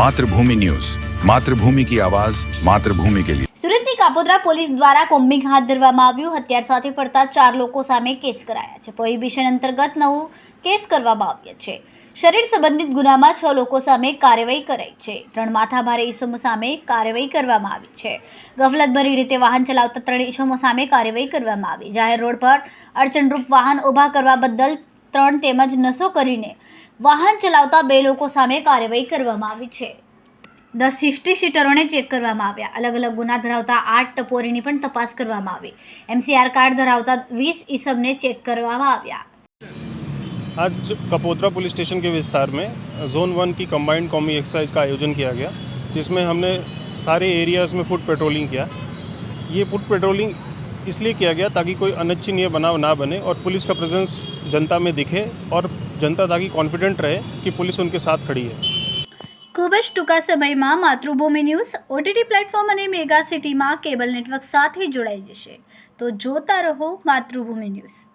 Mathrubhumi news Mathrubhumi કી આવાજ માતૃભૂમિ કે લીએ સુરતની કાપોદ્રા પોલીસ દ્વારા કોમ્બિંગ હાથ ધરવામાં આવ્યું. હત્યાર સાથે ફરતા ચાર લોકો સામે કેસ કરાયા છે. પ્રોહિબિશન અંતર્ગત નવું કેસ કરવામાં આવ્યા છે. શરીર સંબંધિત ગુનામાં છ લોકો સામે કાર્યવાહી કરાઈ છે. ત્રણ માથાભારે ઈસમો સામે કાર્યવાહી કરવામાં આવી છે. ગફલતભરી રીતે વાહન ચલાવતા ત્રણ ઈસમો સામે કાર્યવાહી કરવામાં આવી. જાહેર રોડ પર અડચણરૂપ વાહન ઊભા કરવા બદલ ત્રણ તેમજ નશો કરીને વાહન ચલાવતા બે લોકો સામે કાર્યવાહી કરવામાં આવી છે દસ હિસ્ટ્રી શીટરોને ચેક કરવામાં આવ્યા અલગ અલગ ગુના ધરાવતા આઠ ટપોરીની પણ તપાસ કરવામાં આવી એમસીઆર કાર્ડ ધરાવતા વીસ ઈસમને ચેક કરવામાં આવ્યા आज कपोद्रा पुलिस स्टेशन के विस्तार में जोन वन की कंबाइंड कॉमी एक्सरसाइज का आयोजन किया गया जिसमें हमने सारे एरियाज़ में फुट पेट्रोलिंग किया ये फुट पेट्रोलिंग इसलिए किया गया ताकि कोई अनिच्छनीय बनाव ना बने और पुलिस का प्रेजेंस जनता में दिखे और जनता ताकि कॉन्फिडेंट रहे कि पुलिस उनके साथ खड़ी है ખૂબ જ ટૂંકા સમયમાં માતૃભૂમિ ન્યૂઝ ઓટીટી પ્લેટફોર્મ અને મેગા સિટીમાં કેબલ નેટવર્ક સાથે જોડાઈ જશે તો જોતા રહો માતૃભૂમિ ન્યૂઝ